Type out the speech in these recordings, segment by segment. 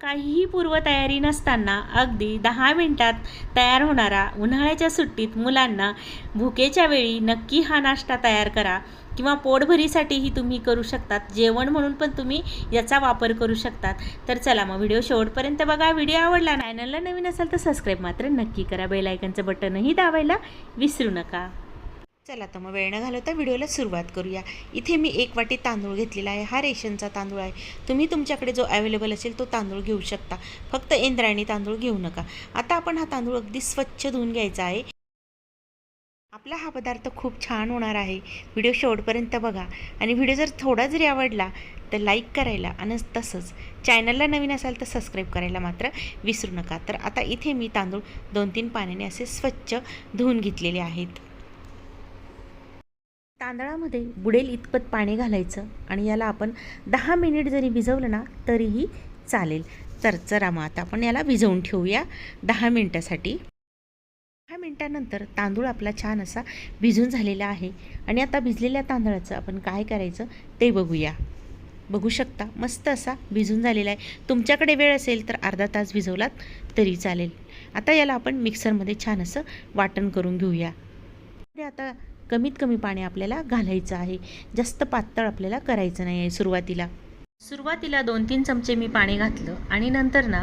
काहीही पूर्वतयारी नसताना अगदी दहा मिनटात तयार होणारा उन्हाळ्याच्या सुट्टीत मुलांना भुकेच्या वेळी नक्की हा नाश्ता तयार करा किंवा पोटभरीसाठीही तुम्ही करू शकतात. जेवण म्हणून पण तुम्ही याचा वापर करू शकतात. तर चला मग व्हिडिओ शेवटपर्यंत बघा. व्हिडिओ आवडला चॅनलला नवीन असाल तर सबस्क्राईब मात्र नक्की करा. बेलायकनचं बटनही दाबायला विसरू नका. चला तर मग वेळ न घालवता व्हिडिओला सुरुवात करूया. इथे मी एक वाटी तांदूळ घेतलेला आहे. हा रेशनचा तांदूळ आहे. तुम्ही तुमच्याकडे जो अवेलेबल असेल तो तांदूळ घेऊ शकता. फक्त इंद्रायणी तांदूळ घेऊ नका. आता आपण हा तांदूळ अगदी स्वच्छ धुवून घ्यायचा आहे. आपला हा पदार्थ खूप छान होणार आहे. व्हिडिओ शेवटपर्यंत बघा. आणि व्हिडिओ जर थोडा जरी आवडला तर लाईक करायला आणि तसंच चॅनलला नवीन असाल तर सबस्क्राईब करायला मात्र विसरू नका. तर आता इथे मी तांदूळ दोन तीन पाण्याने असे स्वच्छ धुवून घेतलेले आहेत. तांदळामध्ये बुडेल इतपत पाणी घालायचं आणि याला आपण दहा मिनिट जरी भिजवलं ना तरीही चालेल. तर चरा मग आता आपण याला भिजवून ठेवूया दहा मिनटासाठी. दहा मिनटानंतर तांदूळ आपला छान असा भिजून झालेला आहे आणि आता भिजलेल्या तांदळाचं आपण काय करायचं ते बघूया. बघू शकता मस्त असा भिजून झालेला आहे. तुमच्याकडे वेळ असेल तर अर्धा तास भिजवलात तरी चालेल. आता याला आपण मिक्सरमध्ये छान असं वाटण करून घेऊया. आता कमीत कमी पाणी आपल्याला घालायचं आहे. जास्त पातळ आपल्याला करायचं नाही आहे सुरुवातीला. सुरुवातीला दोन तीन चमचे मी पाणी घातलं आणि नंतर ना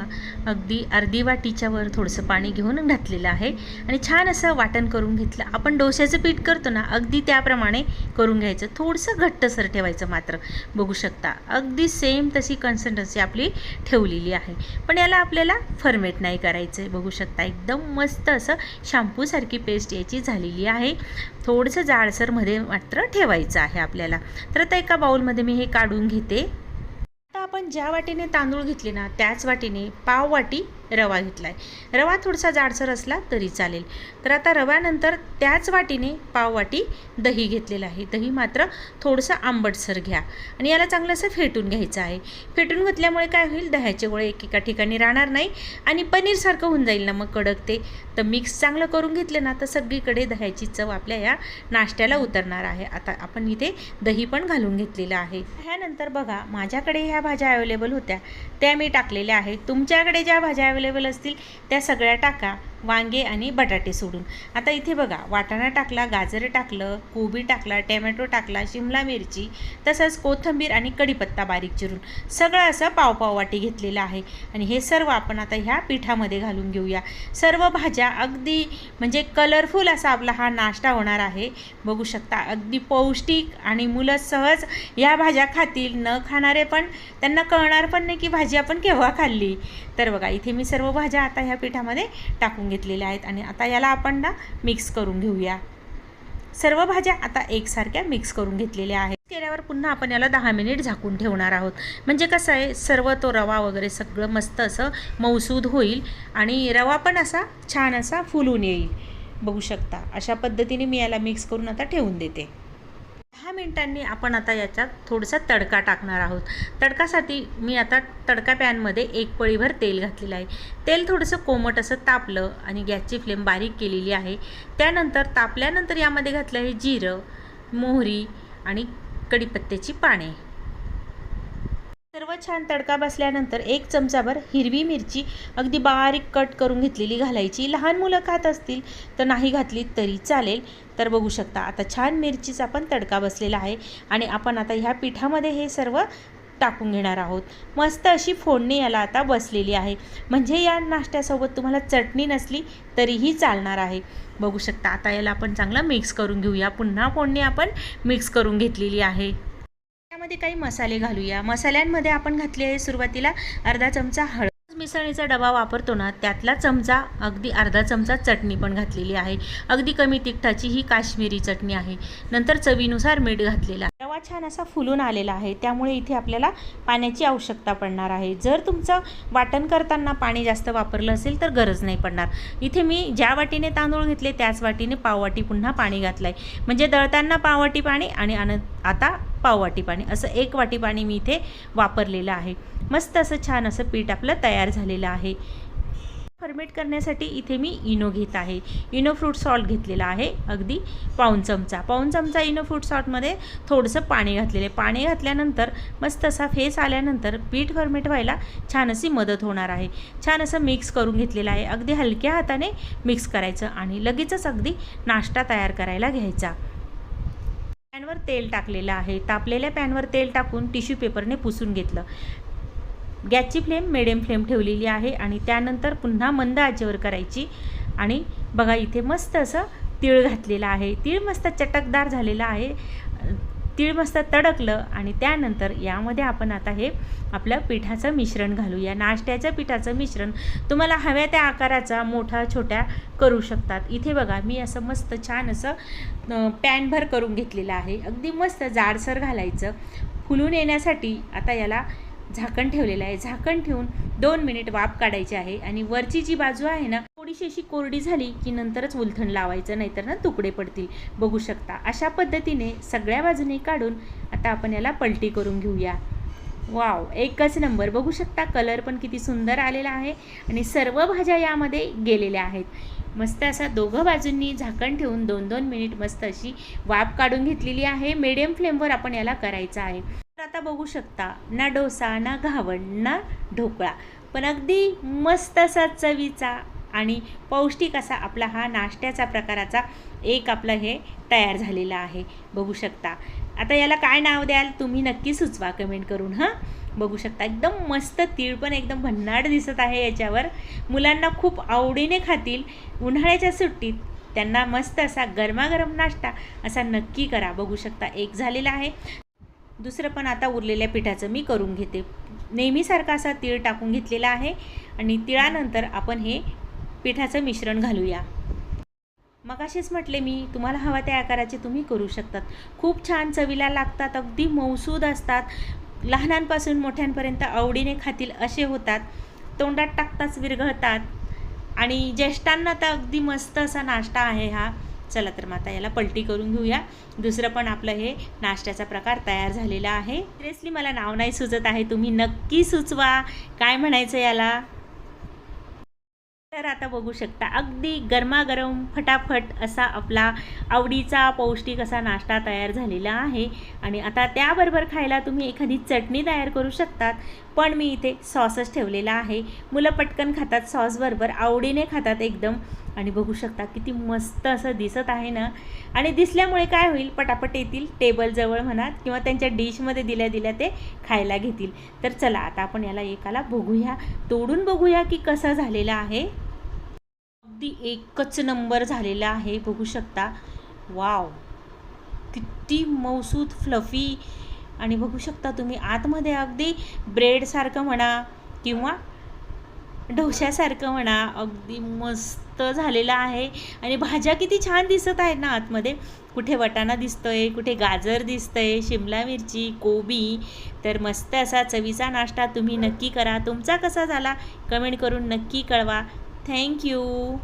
अगदी अर्धी वाटीच्या वर थोडंसं पाणी घेऊन घातलेलं आहे आणि छान असं वाटण करून घेतलं. आपण डोश्याचं पीठ करतो ना अगदी त्याप्रमाणे करून घ्यायचं. थोडंसं घट्टसर ठेवायचं मात्र. बघू शकता अगदी सेम तशी कन्सिस्टन्सी आपली ठेवलेली आहे. पण याला आपल्याला फर्मेट नाही करायचं आहे बघू शकता एकदम मस्त असं शॅम्पूसारखी पेस्ट याची झालेली आहे. थोडंसं जाडसरमध्ये मात्र ठेवायचं आहे आपल्याला. तर आता एका बाऊलमध्ये मी हे काढून घेते. आपण ज्या वाटीने तांदूळ घेतले ना त्याच वाटीने पाव वाटी रवा घेतला आहे रवा थोडासा जाडसर असला तरी चालेल. तर आता रव्यानंतर त्याच वाटीने पाव वाटी दही घेतलेलं आहे. दही मात्र थोडंसं आंबटसर घ्या. आणि याला चांगलं असं फेटून घ्यायचं आहे. फेटून घेतल्यामुळे काय होईल? दह्याचे गोळे एकेका ठिकाणी राहणार नाही आणि पनीरसारखं होऊन जाईल ना मग कडक ते. तर मिक्स चांगलं करून घेतलं ना तर सगळीकडे दह्याची चव आपल्या या नाश्त्याला उतरणार आहे. आता आपण इथे दही पण घालून घेतलेलं आहे. ह्यानंतर बघा माझ्याकडे ह्या भाज्या अवेलेबल होत्या. त्या मी टाकलेल्या आहेत. तुमच्याकडे ज्या भाज्या अवेलेबल असतील त्या सगळ्या टाका. वांगे आणि बटाटे सोडून. आता इथे बघा वाटाणा टाकला गाजर टाकलं कोबी टाकला टॅमॅटो टाकला शिमला मिरची तसंच कोथिंबीर आणि कढीपत्ता बारीक चिरून. सगळं असं पावपाव वाटी घेतलेलं आहे. आणि हे सर्व आपण आता ह्या पिठामध्ये घालून घेऊया. सर्व भाज्या अगदी म्हणजे कलरफुल असा आपला हा नाश्ता होणार आहे. बघू शकता अगदी पौष्टिक आणि मुलं सहज ह्या भाज्या खातील. न खाणारे पण त्यांना कळणार पण नाही की भाजी आपण केव्हा खाल्ली. तर बघा इथे मी सर्व भाज्या आता ह्या पिठामध्ये टाकून सांगितलेल्या आहेत आणि आता याला आपण ना मिक्स करून घेऊया. सर्व भाज्या आता एकसारख्या मिक्स करून घेतलेल्या आहेत. केल्यावर पुन्हा आपण याला दहा मिनिट झाकून ठेवणार आहोत. म्हणजे कसं आहे सर्व तो रवा वगैरे सगळं मस्त असं मौसूद होईल आणि रवा पण असा छान असा फुलून येईल. बघू शकता. अशा पद्धतीने मी याला मिक्स करून आता ठेवून देते. मिनटांनी आपण आता याच्यात थोडासा तडका टाकणार आहोत. तडकासाठी मी आता तडका पॅनमध्ये एक पळीभर तेल घातलेलं आहे. तेल थोडंसं कोमट असं तापलं आणि गॅसची फ्लेम बारीक केलेली आहे. त्यानंतर तापल्यानंतर यामध्ये घातलं आहे जिरं मोहरी आणि कढीपत्त्याची पाने. सर्व छान तडका बसल्यानंतर एक चमचाभर हिरवी मिरची अगदी बारीक कट करून घेतलेली घालायची. लहान मुलं खात असतील तर नाही घातली तरी चालेल. तर बघू शकता आता छान मिरचीचा पण तडका बसलेला आहे आणि आपण आता ह्या पिठामध्ये हे सर्व टाकून घेणार आहोत. मस्त अशी फोडणी याला आता बसलेली आहे. म्हणजे या नाश्त्यासोबत तुम्हाला चटणी नसली तरीही चालणार आहे. बघू शकता आता याला आपण चांगलं मिक्स करून घेऊया. पुन्हा फोडणी आपण मिक्स करून घेतलेली आहे. त्यामध्ये काही मसाले घालूया. मसाल्यांमध्ये आपण घातली आहे सुरुवातीला अर्धा चमचा हळद. मिसळणीचा डबा वापरतो ना त्यातला चमचा अगदी अर्धा चमचा चटणी पण घातलेली आहे. अगदी कमी तिखटाची ही काश्मीरी चटणी आहे. नंतर चवीनुसार मीठ घातलेला. रवा छान असा फुलून आलेला आहे. त्यामुळे इथे आपल्याला पाण्याची आवश्यकता पडणार आहे. जर तुमचं वाटण करताना पाणी जास्त वापरलं असेल तर गरज नाही पडणार. इथे मी ज्या वाटीने तांदूळ घेतले त्याच वाटीने पाववाटी पुन्हा पाणी घातलं आहे म्हणजे दळताना पाववाटी पाणी आणि अन आता पाववाटी पाणी असं एक वाटी पाणी मी इथे वापरलेलं आहे. मस्त असं छान असं पीठ आपलं तयार झालेलं आहे. फर्मेट करण्यासाठी इथे मी इनो घेत आहे. इनो फ्रूट सॉल्ट घेतलेला आहे अगदी पाऊन चमचा. पाऊन चमचा इनो फ्रूट सॉल्टमध्ये थोडंसं पाणी घातलेलं आहे. पाणी घातल्यानंतर मस्त असा फेस आल्यानंतर पीठ फर्मेट व्हायला छान अशी मदत होणार आहे. छान असं मिक्स करून घेतलेलं आहे. अगदी हलक्या हाताने मिक्स करायचं आणि लगेचच अगदी नाश्ता तयार करायला घ्यायचा. पॅनवर तेल टाकलेलं आहे. तापलेल्या पॅनवर तेल टाकून टिश्यू पेपरने पुसून घेतलं. गॅसची फ्लेम मिडियम फ्लेम ठेवलेली आहे आणि त्यानंतर पुन्हा मंद आचेवर करायची. आणि बघा इथे मस्त असं तीळ घातलेलं आहे. तीळ मस्त चटकदार झालेलं आहे. तीळ मस्त तडकलं आणि त्यानंतर यामध्ये आपण आता हे आपलं पिठाचं मिश्रण घालूया. नाश्त्याच्या पिठाचं मिश्रण तुम्हाला हव्या त्या आकाराचा मोठा छोट्या करू शकतात. इथे बघा मी असं मस्त छान असं पॅनभर करून घेतलेलं आहे. अगदी मस्त जाडसर घालायचं. फुलून येण्यासाठी आता याला झाकण ठेवलेलं आहे. झाकण ठेवून दोन मिनिट वाफ काढायची आहे आणि वरची जी बाजू आहे ना थोडीशी अशी कोरडी झाली की नंतरच उलथण लावायचं नाहीतर ना तुकडे पडतील. बघू शकता. अशा पद्धतीने सगळ्या बाजूने काढून आता आपण याला पलटी करून घेऊया. वाव! एकच नंबर. बघू शकता कलर पण किती सुंदर आलेला आहे आणि सर्व भाज्या यामध्ये गेलेल्या आहेत. मस्त असा दोघं बाजूंनी झाकण ठेवून दोन दोन मिनिट मस्त अशी वाफ काढून घेतलेली आहे. मिडियम फ्लेमवर आपण याला करायचं आहे. तर आता बघू शकता ना डोसा ना घावण ना ढोकळा. पण अगदी मस्त असा चवीचा आणि पौष्टिक असा आपला हा नाश्त्याचा प्रकाराचा एक आपलं हे तयार झालेला आहे. बघू शकता. आता याला काय नाव द्याल? तुम्ही नक्की सुचवा कमेंट करून हां? बघू शकता. एकदम मस्त तीळ पण एकदम भन्नाट दिसत आहे याच्यावर. मुलांना खूप आवडीने खातील. उन्हाळ्याच्या सुट्टीत त्यांना मस्त असा गरमागरम नाश्ता असा नक्की करा. बघू शकता. एक झालेला आहे. दुसरं पण आता उरलेल्या पिठाचं मी करून घेते. नेहमीसारखा असा तीळ टाकून घेतलेला आहे आणि तिळानंतर आपण हे पिठाचं मिश्रण घालूया. मगाशीच म्हटले मी तुम्हाला हवा त्या आकाराचे तुम्ही करू शकतात. खूप छान चवीला लागतात अगदी मौसूद असतात. लहानांपासून मोठ्यांपर्यंत आवडीने खातील असे होतात. तोंडात टाकताच विरघळतात. आणि ज्येष्ठांना तर अगदी मस्त असा नाश्ता आहे हा. चला तर मग आता याला पलटी करून घेऊया. दुसरं पण आपलं हे नाश्त्याचा प्रकार तयार झालेला आहे. सिरियसली मला नाव नाही सुचत आहे तुम्ही नक्की सुचवा. काय म्हणायचं याला? तर आता बघू शकता. अगदी गरमागरम फटाफट असा आपला आवडीचा पौष्टिक असा नाश्ता तयार झालेला आहे. आणि आता त्याबरोबर खायला तुम्ही एखादी चटणी तयार करू शकतात. पण मी इथे सॉसच ठेवलेला आहे. मुलं पटकन खातात सॉसबरोबर आवडीने खातात एकदम. आणि बघू शकता किती मस्त असं दिसत आहे ना. आणि दिसल्यामुळे काय होईल? पटापट येतील टेबलजवळ म्हणा किंवा त्यांच्या डिशमध्ये दिल्या दिल्या ते खायला घेतील. तर चला आता आपण याला एकाला बघूया. तोडून बघूया की कसं झालेलं आहे. अगदी एकच नंबर झालेला आहे बघू शकता. वाव. किती मौसूद फ्लफी आणि बघू शकता तुम्ही आतमध्ये अगदी ब्रेडसारखं म्हणा किंवा डोश्यासारखं म्हणा अगदी मस्त झालेलं आहे. आणि भाज्या किती छान दिसत आहेत ना आतमध्ये. कुठे वटाणा दिसतोय कुठे गाजर दिसतं आहे शिमला मिरची कोबी. तर मस्त असा चवीचा नाश्ता तुम्ही नक्की करा. तुमचा कसा झाला? कमेंट करून नक्की कळवा. thank you.